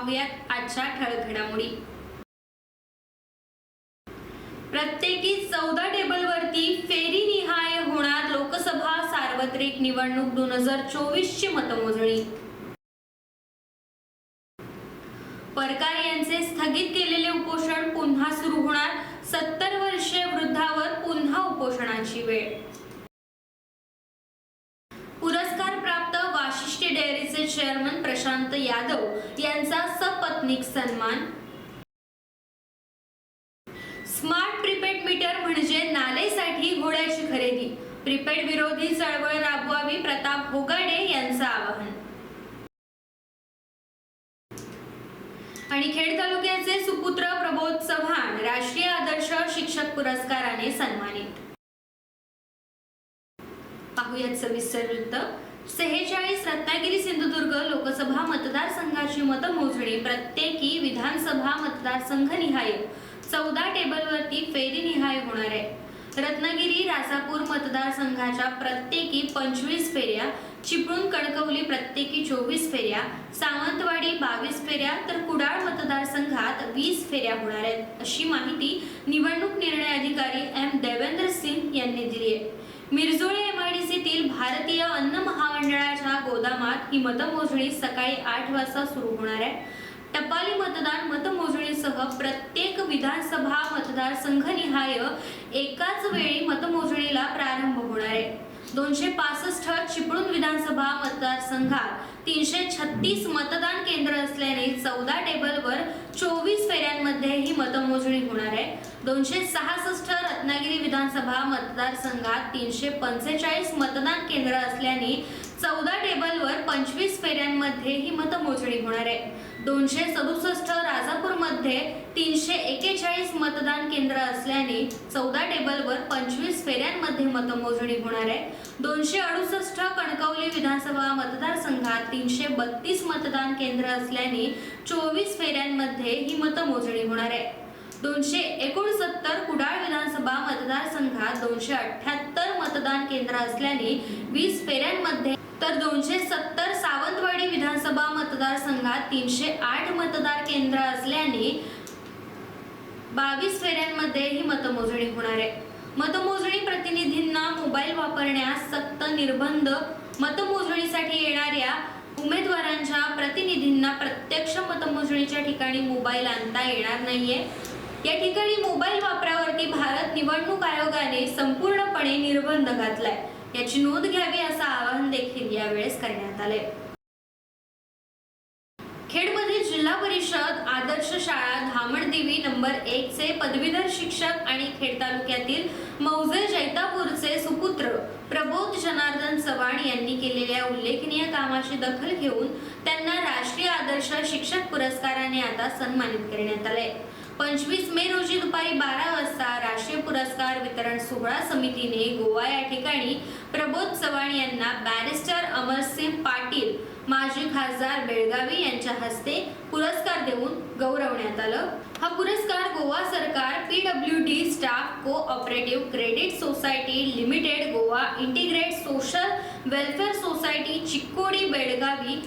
आजच्या ठळक घडामोडी प्रत्येकी चौदा टेबलवरती फेरी निहाय होणार लोकसभा सार्वत्रिक निवडणूक दोन हजार चोवीस ची मतमोजणी. परकार यांचे स्थगित केलेले उपोषण पुन्हा सुरू होणार सत्तर वर्षीय वृद्धावर पुन्हा उपोषणाची वेळ. पुरस्कार चेअरमन प्रशांत यादव यांचा सपत्नीक सन्मान. स्मार्ट प्रीपेड मीटर म्हणजे नालेसाठी घोड्याची खरेदी. प्रीपेड विरोधी चळवळ राबवावी प्रताप होगाडे यांचं आवाहन. आणि खेड तालुक्याचे सुपुत्र प्रबोध चव्हाण राष्ट्रीय आदर्श शिक्षक पुरस्काराने सन्मानित. पाहुयात सविस्तर वृत्त. सेहेचाळीस रत्नागिरी सिंधुदुर्ग मतदारसंघाची मतमोजणी प्रत्येकी विधानसभा मतदारसंघ निहाय. चौदा टेबलवरती फेरी निहाय होणार आहे. रत्नागिरी राजापूर मतदारसंघाच्या प्रत्येकी पंचवीस फेऱ्या चिपळूण कणकवली प्रत्येकी चोवीस फेऱ्या सावंतवाडी बावीस फेऱ्या तर कुडाळ मतदारसंघात वीस फेऱ्या होणार आहेत. अशी माहिती निवडणूक निर्णय अधिकारी एम देवेंद्र सिंग यांनी दिली आहे. मिरजोळे एमआयडीसीतील भारतीय अन्न महामंडळाच्या गोदामात ही मतमोजणी सकाळी आठ वाजता सुरू होणार आहे. टपाली मतदान मतमोजणीसह प्रत्येक विधानसभा मतदारसंघनिहाय एकाच वेळी मतमोजणीला प्रारंभ होणार आहे. दोनशे पासष्ट चिपळूण विधानसभा मतदारसंघात तीनशे छत्तीस मतदान केंद्र असल्याने चौदा टेबलवर चोवीस फेऱ्यांमध्ये ही मतमोजणी होणार आहे. दोनशे सहासष्ट रत्नागिरी विधानसभा मतदारसंघात तीनशे पंचेचाळीस मतदान केंद्र असल्याने पंचवीस फेऱ्यांमध्ये ही मतमोजणी होणार आहे. दोनशे सदुसष्ट राजापूरमध्ये तीनशे एकेचाळीस मतदान केंद्र असल्याने चौदा टेबलवर पंचवीस फेऱ्यांमध्ये मतमोजणी होणार आहे. दोनशे अडुसष्ट कणकवली विधानसभा मतदारसंघात तीनशे बत्तीस मतदान केंद्र असल्याने चोवीस फेऱ्यांमध्ये ही मतमोजणी होणार आहे. दोनशे एकोणसत्तर कुडाळ विधानसभा मतदारसंघात दोनशे अठ्ठ्याहत्तर मतदान केंद्र असल्याने वीस फेऱ्यांमध्ये तर दोनशे सत्तर सावंतवाडी विधानसभा मतदारसंघात तीनशे आठ मतदार केंद्र असल्याने बावीस फेऱ्यांमध्ये ही मतमोजणी होणार आहे. मतमोजणी प्रतिनिधींना मोबाईल वापरण्यास सक्त निर्बंध. मतमोजणीसाठी येणाऱ्या उमेदवारांच्या प्रतिनिधींना प्रत्यक्ष मतमोजणीच्या ठिकाणी मोबाईल आणता येणार नाहीये. या ठिकाणी मोबाईल वापरावरती भारत निवडणूक आयोगाने संपूर्णपणे निर्बंध घातलाय. याची नोंद घ्यावी असं आवाहन देखील यावेळेस करण्यात आले. खेडमध्ये जिल्हा परिषद आदर्श शाळा धामणदेवी नंबर एक चे पदवीधर शिक्षक आणि खेड तालुक्यातील मौजे जैतापूरचे सुपुत्र प्रबोध जनार्दन चव्हाण यांनी केलेल्या उल्लेखनीय कामाची दखल घेऊन त्यांना राष्ट्रीय आदर्श शिक्षक पुरस्काराने आता सन्मानित करण्यात आले. पंचवीस मे रोजी दुपारी बारा वाजता राष्ट्रीय पुरस्कार वितरण सोहळा समितीने गोवा या ठिकाणी प्रबोध चव्हाण यांना बॅरिस्टर अमरसिंह पाटील माजी खासदार बेळगावी यांच्या हस्ते पुरस्कार देऊन गौरवण्यात आलं. हा पुरस्कार गोवा सरकार P W D staff cooperative credit society limited Goa integrate social welfare society Chikkodi Belagavi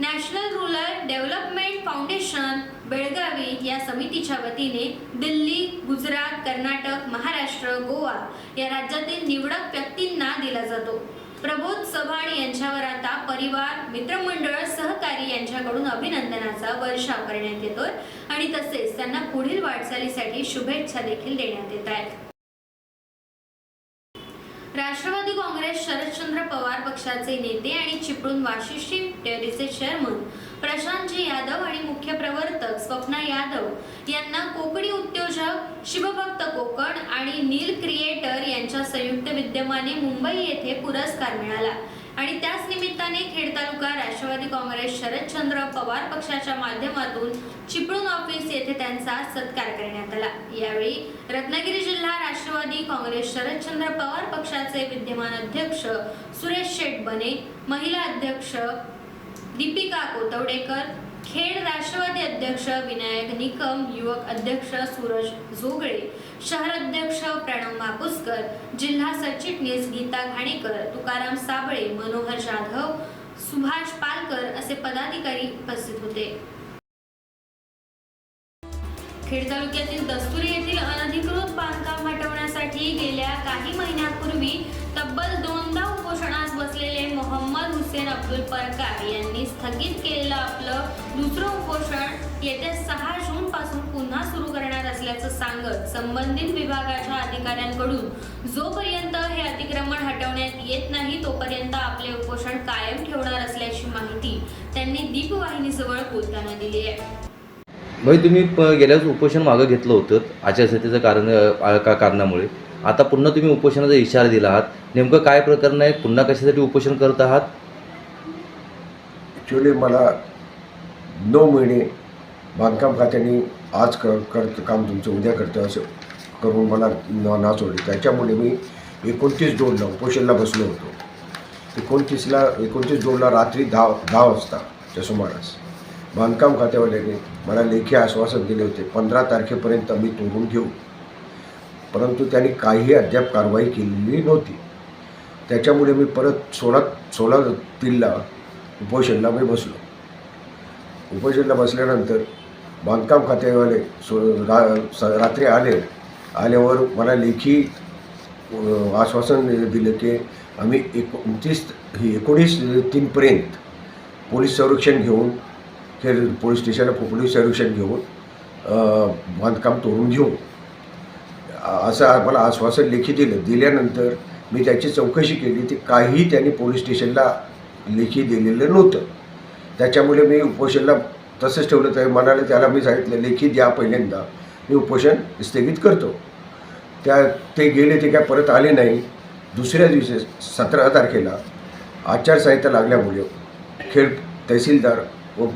national rural development foundation Belagavi या समितीच्या वतीने दिल्ली गुजरात कर्नाटक महाराष्ट्र गोवा या राज्यातील निवडक व्यक्तींना दिला जातो. प्रबोध चव्हाण यांच्यावर आता परिवार मित्रमंडळ सहकारी यांच्याकडून अभिनंदनाचा वर्षाव करण्यात येतोय आणि तसेच त्यांना पुढील वाटचालीसाठी शुभेच्छा देखील देण्यात येत आहेत. राष्ट्रवादी काँग्रेस शरदचंद्र पवार पक्षाचे नेते आणि चिपळूण वाशिष्ठी डेअरीचे चेअरमन प्रशांतजी यादव आणि मुख्य प्रवर्तक स्वप्ना यादव यांना कोकणी उद्योजक शिवभक्त कोकण आणि नील क्रिएटर यांच्या संयुक्त विद्यमाने मुंबई येथे पुरस्कार मिळाला. आणि त्याच निमित्ताने खेड तालुका राष्ट्रवादी काँग्रेस शरदचंद्र पवार पक्षाच्या माध्यमातून चिपळूण ऑफिस येथे त्यांचा सत्कार करण्यात आला. यावेळी रत्नागिरी जिल्हा राष्ट्रवादी काँग्रेस शरदचंद्र पवार पक्षाचे विद्यमान अध्यक्ष सुरेश शेट बने महिला अध्यक्ष दीपिका कोतवडेकर खेड राष्ट्रवादी अध्यक्ष विनायक निकम युवक अध्यक्ष सूरज जोगळे शहर अध्यक्ष प्रणव मापुसकर जिल्हा सरचिटणीस गीता घाणेकर तुकाराम साबळे मनोहर जाधव सुभाष पालकर असे पदाधिकारी उपस्थित होते. खेड तालुक्यातील दस्तुरी येथील अनधिकृत बांधकाम हटवण्यासाठी गेल्या काही महिन्यापूर्वी तब्बल दोन हुसेन अब्दुल परकार यांनी स्थगित केलेलं आपलं दुसरं उपोषण येत्या सहा जून पासून पुन्हा सुरू करणार असल्याचं सांगत संबंधित विभागाच्या अधिकाऱ्यांकडून जोपर्यंत हे अतिक्रमण हटवण्यात येत नाही तोपर्यंत आपले उपोषण कायम ठेवणार असल्याची माहिती त्यांनी दीपवाहिनीजवळ बोलताना दिली आहे. भाई तुम्ही प गेल्याच उपोषण मागं घेतलं होतं आचारसंहितेचं कारण का कारणामुळे. आता पुन्हा तुम्ही उपोषणाचा इशारा दिला आहात. नेमकं काय प्रकरण आहे? पुन्हा कशासाठी उपोषण करत आहात? ॲक्च्युली मला नऊ महिने बांधकाम खात्याने आज कर करतं काम तुमचं उद्या करतं असं करून मला न नाचवले त्याच्यामुळे मी एकोणतीस दोनला उपोषणला बसलो होतो. एकोणतीसला एकोणतीस दोनला रात्री दहा दहा वाजताच्या सुमारास. बांधकाम खात्यावाल्याने मला लेखी आश्वासन दिले होते पंधरा तारखेपर्यंत मी तोडून घेऊ. परंतु त्यांनी काही अद्याप कारवाई केलेली नव्हती. त्याच्यामुळे मी परत सोळा सोळा पिल्ला उपोषणला मी बसलो. उपोषणला बसल्यानंतर बांधकाम खातेवाले सो रा स रात्री आले. आल्यावर मला लेखी आश्वासन दिलं की आम्ही एकोणतीस ही एकोणीस तीनपर्यंत पोलीस संरक्षण घेऊन हे पोलीस स्टेशनला पोलीस संरक्षण घेऊन बांधकाम तोडून घेऊ. असं मला आश्वासन लेखी दिलं. दिल्यानंतर मी त्याची चौकशी केली. ती काही त्यांनी पोलीस स्टेशनला लेखी दिलेलं नव्हतं. त्याच्यामुळे मी उपोषणला तसंच ठेवलं तर मनाला त्याला मी सांगितलं लेखी द्या पहिल्यांदा. मी उपोषण स्थगित करतो. त्या ते गेले ते काय परत आले नाही. दुसऱ्या दिवशी सतरा तारखेला आचारसंहिता लागल्यामुळे खेड तहसीलदार व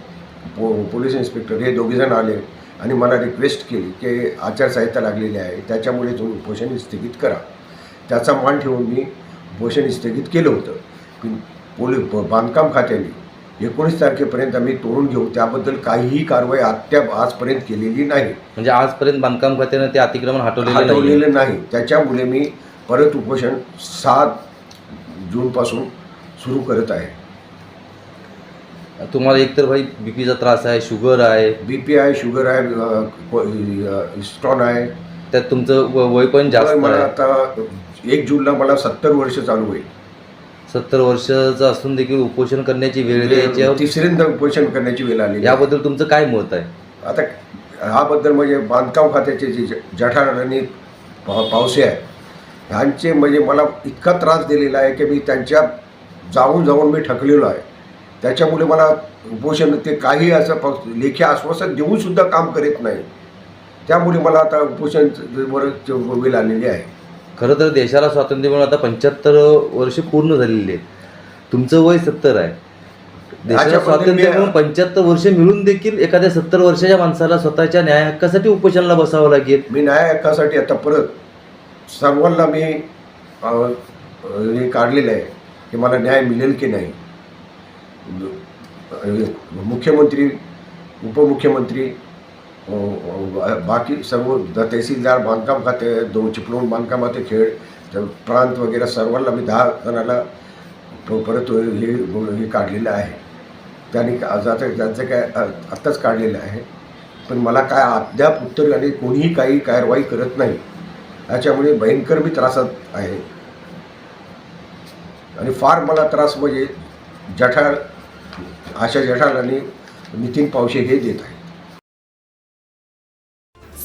पो पोलीस इन्स्पेक्टर हे दोघेजण आले आणि मला रिक्वेस्ट केली की आचारसंहिता लागलेली आहे त्याच्यामुळे तुम्ही उपोषण स्थगित करा. त्याचा मान ठेवून मी उपोषण स्थगित केलं होतं. पण पोलीस बांधकाम खात्याने एकोणीस तारखेपर्यंत आम्ही तोडून घेऊ. त्याबद्दल काहीही कारवाई अद्याप आजपर्यंत केलेली नाही. म्हणजे आजपर्यंत बांधकाम खात्यानं ते अतिक्रमण हटवलेलं नाही हटवलेलं नाही. त्याच्यामुळे मी परत उपोषण सात जूनपासून सुरू करत आहे. तुम्हाला एकतर भाई बीपीचा त्रास आहे शुगर आहे. बी पी आहे शुगर आहे स्टॉन आहे. त्यात तुमचं व- वय पण जास्त मला आहे. आता एक जूनला मला सत्तर वर्ष चालू होईल. सत्तर वर्षाचं असून देखील उपोषण करण्याची वेळ येते याच्यावर तिसऱ्यांदा उपोषण करण्याची वेळ आली याबद्दल तुमचं काय मत आहे? आता ह्याबद्दल म्हणजे बांधकाम खात्याचे जे जठार आणि पावसे आहेत ह्यांचे म्हणजे मला इतका त्रास दिलेला आहे की मी त्यांच्या जाऊन जाऊन मी थकलेलो आहे. त्याच्यामुळे मला उपोषण ते काही असं फक्त लेखी आश्वासन देऊन सुद्धा काम करीत नाही. त्यामुळे मला आता उपोषण वर वेळ आलेली आहे. खरं तर देशाला स्वातंत्र्य मिळून आता पंच्याहत्तर वर्ष पूर्ण झालेली आहेत. तुमचं वय सत्तर आहे. देशाला स्वातंत्र्य मिळून पंच्याहत्तर वर्ष मिळून देखील एखाद्या सत्तर वर्षाच्या माणसाला स्वतःच्या न्याय हक्कासाठी उपोषणाला बसावं लागेल. मी न्याय हक्कासाठी आता परत सर्वांना मी हे काढलेलं आहे की मला न्याय मिळेल की नाही. मुख्यमंत्री उपमुख्यमंत्री बाकी सर्व द- तहसीलदार बांधकाम खाते दोन चिपळूण बांधकाम खाते खेळ प्रांत वगैरे सर्वांना मी दहा जणांना परत हे हे काढलेलं आहे. त्यांनी का- आता त्यांचं काय आत्ताच काढलेलं आहे. पण मला काय अद्याप उत्तर आणि कोणीही काही कारवाई करत नाही. याच्यामुळे भयंकर मी त्रासात आहे. आणि फार मला त्रास म्हणजे जठाळ आशा जठाळ आणि नितीन पावशे हे देत आहे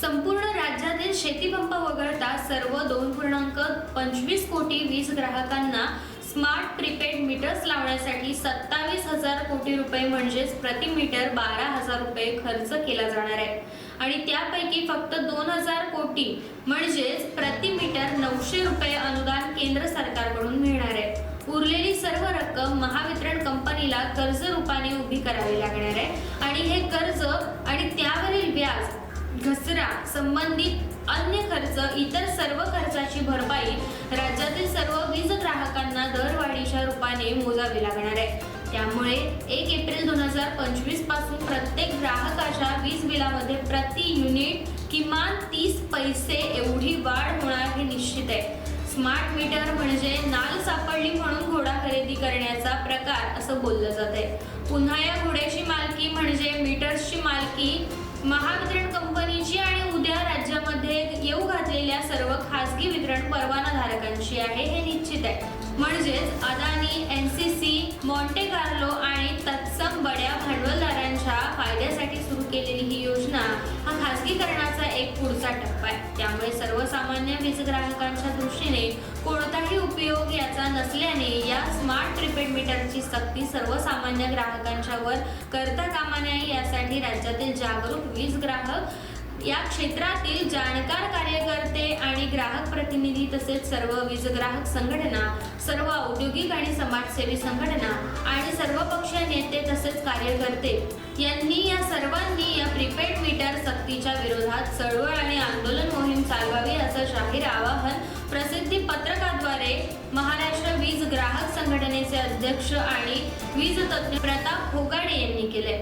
संपूर्ण राज्यातील शेतीपंप वगळता सर्व दोन पूर्णांक पंचवीस कोटी वीज ग्राहकांना स्मार्ट प्रीपेड मीटर्स लावण्यासाठी सत्तावीस हजार कोटी रुपये म्हणजेच प्रति मीटर बारा हजार रुपये खर्च केला जाणार आहे. आणि त्यापैकी फक्त दोन हजार कोटी म्हणजेच प्रति मीटर नऊशे रुपये अनुदान केंद्र सरकारकडून मिळणार आहे. उरलेली सर्व रक्कम महावितरण कंपनीला कर्ज रूपाने उभी करावी लागणार आहे. आणि हे कर्ज आणि त्यावरील व्याज घसरा संबंधित अन्य खर्च इतर सर्व खर्चाची भरपाई राज्यातील सर्व वीज ग्राहकांना दरवाढीच्या रूपाने मोजावी लागणार आहे. त्यामुळे एक एप्रिल दोन हजार पंचवीसपासून प्रत्येक ग्राहकाच्या वीज बिलामध्ये प्रति युनिट किमान तीस पैसे एवढी वाढ होणार हे निश्चित आहे. स्मार्ट मीटर म्हणजे नाल सापडली म्हणून घोडा खरेदी करण्याचा प्रकार असं बोललं जात आहे. पुन्हा या घोड्याची मालकी म्हणजे मीटर्सची मालकी महावितरण कंपनीची आणि उद्या राज्यामध्ये येऊ घातलेल्या सर्व खासगी वितरण परवाना धारकांची आहे हे निश्चित आहे. म्हणजेच Adani N C C Monte Carlo आणि तत्सम बड्या भांडवलदारांच्या फायद्यासाठी सुरू केलेली ही योजना हा खासगीकरणाचा एक पुढचा टप्पा आहे. त्यामुळे सर्वसामान्य वीज ग्राहकांच्या दृष्टीने कोणताही उपयोग याचा नसल्याने या स्मार्ट प्रिपेड मीटरची सक्ती सर्वसामान्य ग्राहकांच्यावर करता कामा नये यासाठी राज्यातील जागरूक वीज ग्राहक या क्षेत्रातील जाणकार कार्यकर्ते आणि ग्राहक प्रतिनिधी तसेच सर्व वीज ग्राहक संघटना सर्व औद्योगिक आणि समाजसेवी संघटना आणि सर्वपक्षीय नेते तसेच कार्यकर्ते यांनी या सर्वांनी या प्रीपेड मीटर सक्तीच्या विरोधात चळवळ आणि आंदोलन मोहीम चालवावी असं जाहीर आवाहन प्रसिद्धी पत्रकाद्वारे महाराष्ट्र वीज ग्राहक संघटनेचे अध्यक्ष आणि वीज तज्ज्ञ प्रताप होगाडे यांनी केले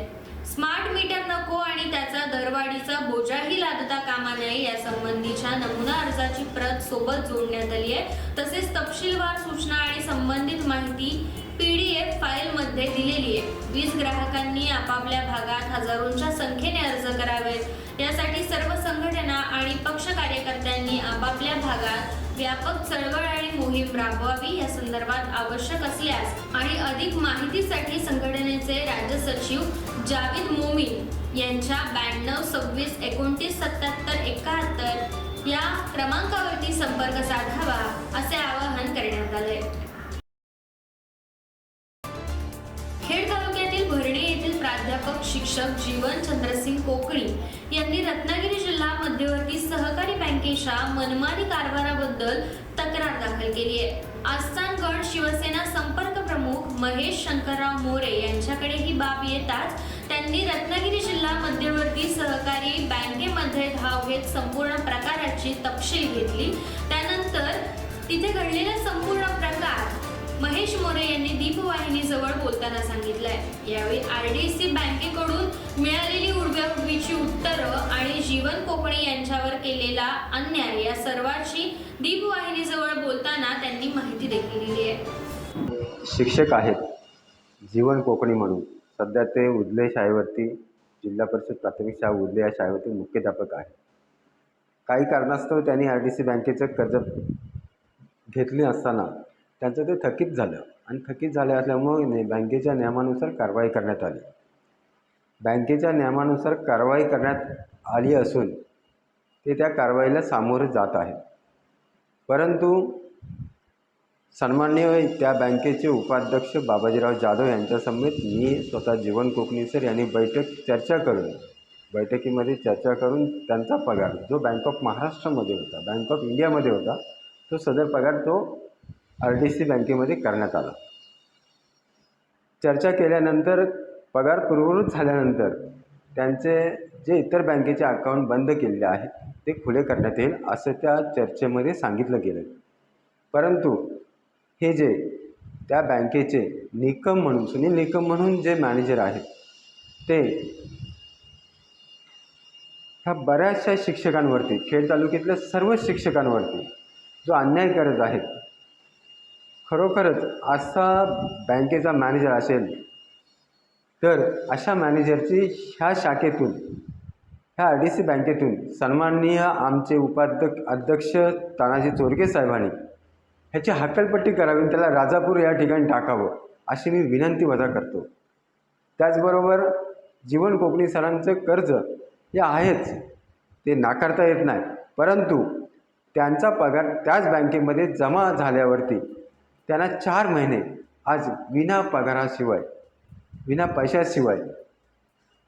स्मार्ट मीटर नको आणि त्याचा दरवाढीचा बोजाही लादता कामा नये यासंबंधीच्या नमुना अर्जाची प्रत सोबत जोडण्यात आली आहे. तसेच तपशीलवार सूचना आणि संबंधित माहिती पीडीएफ फाईल मध्ये दिलेली आहे. वीज ग्राहकांनी आपापल्या भागात हजारोंच्या संख्येने अर्ज करावेत. यासाठी सर्व संघटना आणि पक्ष कार्यकर्त्यांनी आपापल्या भागात व्यापक चळवळ आणि मोहीम राबवावी या संदर्भात आवश्यक असल्यास आणि अधिक माहितीसाठी संघटनेचे राज्य सचिव जावेद मोमीन यांच्या ब्याण्णव सव्वीस एकोणतीस सत्याहत्तर एकाहत्तर या क्रमांकावरती संपर्क साधावा असे आवाहन करण्यात आले. खेड तालुक्यातील भरणे येथील प्राध्यापक शिक्षक जीवन चंद्रसिंग कोकणी यांनी रत्नागिरी जिल्हा मध्यवर्ती सहकारी बँकेच्या मनमानी कारभाराबद्दल तक्रार दाखल केली आहे. आस्थानगड शिवसेना संपर्क प्रमुख महेश शंकरराव मोरे यांच्याकडे ही बाब येताच त्यांनी रत्नागिरी जिल्हा मध्यवर्ती सहकारी बँकेमध्ये धाव घेत संपूर्ण प्रकाराची तपशील घेतली. त्यानंतर तिथे घडलेला संपूर्ण प्रकार महेश मोरे यांनी दीपवाहिनीजवळ बोलताना सांगितलंय. यावेळी आरडीसी बँकेकडून मिळालेली उडव्याउडवीची उत्तरं आणि जीवन कोकणे यांच्यावर केलेला अन्याय या सर्वाची दीपवाहिनीजवळ बोलताना त्यांनी माहिती देखील दिली आहे. शिक्षक आहेत. जीवन कोकणी म्हणून. सध्या ते उदले शाळेवरती जिल्हा परिषद प्राथमिक शाळा उदले या शाळेवरती मुख्याध्यापक आहे काही कारणास्तव त्यांनी आर डी सी बँकेचं कर्ज घेतले असताना त्यांचं ते थकीत झालं आणि थकीत झाले असल्यामुळे बँकेच्या नियमानुसार कारवाई करण्यात आली. बँकेच्या नियमानुसार कारवाई करण्यात आली असून ते त्या कारवाईला सामोरे जात आहेत परंतु सन्मान्य त्या बँकेचे उपाध्यक्ष बाबाजीराव जाधव यांच्यासमेत मी स्वतः जीवन कोकणी सर यांनी बैठक चर्चा करून बैठकीमध्ये चर्चा करून त्यांचा पगार जो बँक ऑफ महाराष्ट्रामध्ये होता बँक ऑफ इंडियामध्ये होता तो सदर पगार तो आर डी सी बँकेमध्ये करण्यात आला. चर्चा केल्यानंतर पगार पूर्ववत झाल्यानंतर त्यांचे जे इतर बँकेचे अकाउंट बंद केलेले आहेत ते खुले करण्यात येईल असं त्या चर्चेमध्ये सांगितलं गेलं. परंतु हे जे त्या बँकेचे निकम म्हणून सुनील निकम म्हणून जे मॅनेजर आहेत ते ह्या बऱ्याचशा शिक्षकांवरती खेड तालुक्यातल्या सर्व शिक्षकांवरती जो अन्याय करत आहेत खरोखरच असा बँकेचा मॅनेजर असेल तर अशा मॅनेजरची ह्या शाखेतून ह्या आर डी सी बँकेतून सन्माननीय आमचे उपाध्यक्ष अध्यक्ष तानाजी चोरगे साहेबांनी ह्याची हकलपट्टी करावी आणि त्याला राजापूर या ठिकाणी टाकावं अशी मी विनंती वजा करतो. त्याचबरोबर जीवन कोकणी सरांचं कर्ज हे आहेच ते नाकारता येत नाही परंतु त्यांचा पगार त्याच बँकेमध्ये जमा झाल्यावरती त्यांना चार महिने आज विना पगाराशिवाय विना पैशाशिवाय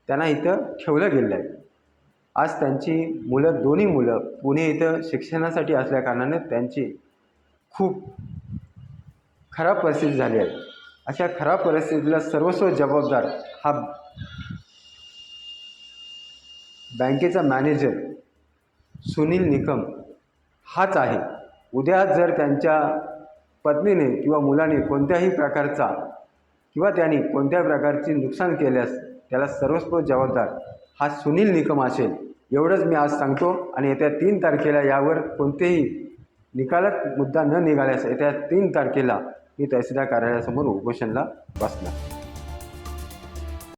त्यांना इथं ठेवलं गेलं आहे. आज त्यांची मुलं दोन्ही मुलं पुणे इथं शिक्षणासाठी असल्याकारणाने त्यांची खूप खराब परिस्थिती झाली आहे. अशा खराब परिस्थितीला सर्वस्व जबाबदार हा बँकेचा मॅनेजर सुनील निकम हाच आहे. उद्या जर त्यांच्या पत्नीने किंवा मुलाने कोणत्याही प्रकारचा किंवा त्याने कोणत्या प्रकारची नुकसान केल्यास त्याला सर्वस्व जबाबदार हा सुनील निकम असेल एवढंच मी आज सांगतो. आणि येत्या तीन तारखेला यावर कोणतेही निकालात मुद्दा न निघाल्यास येत्या तीन तारखेला मी तहसीलदार कार्यालयासमोर उपोषणला बसणार.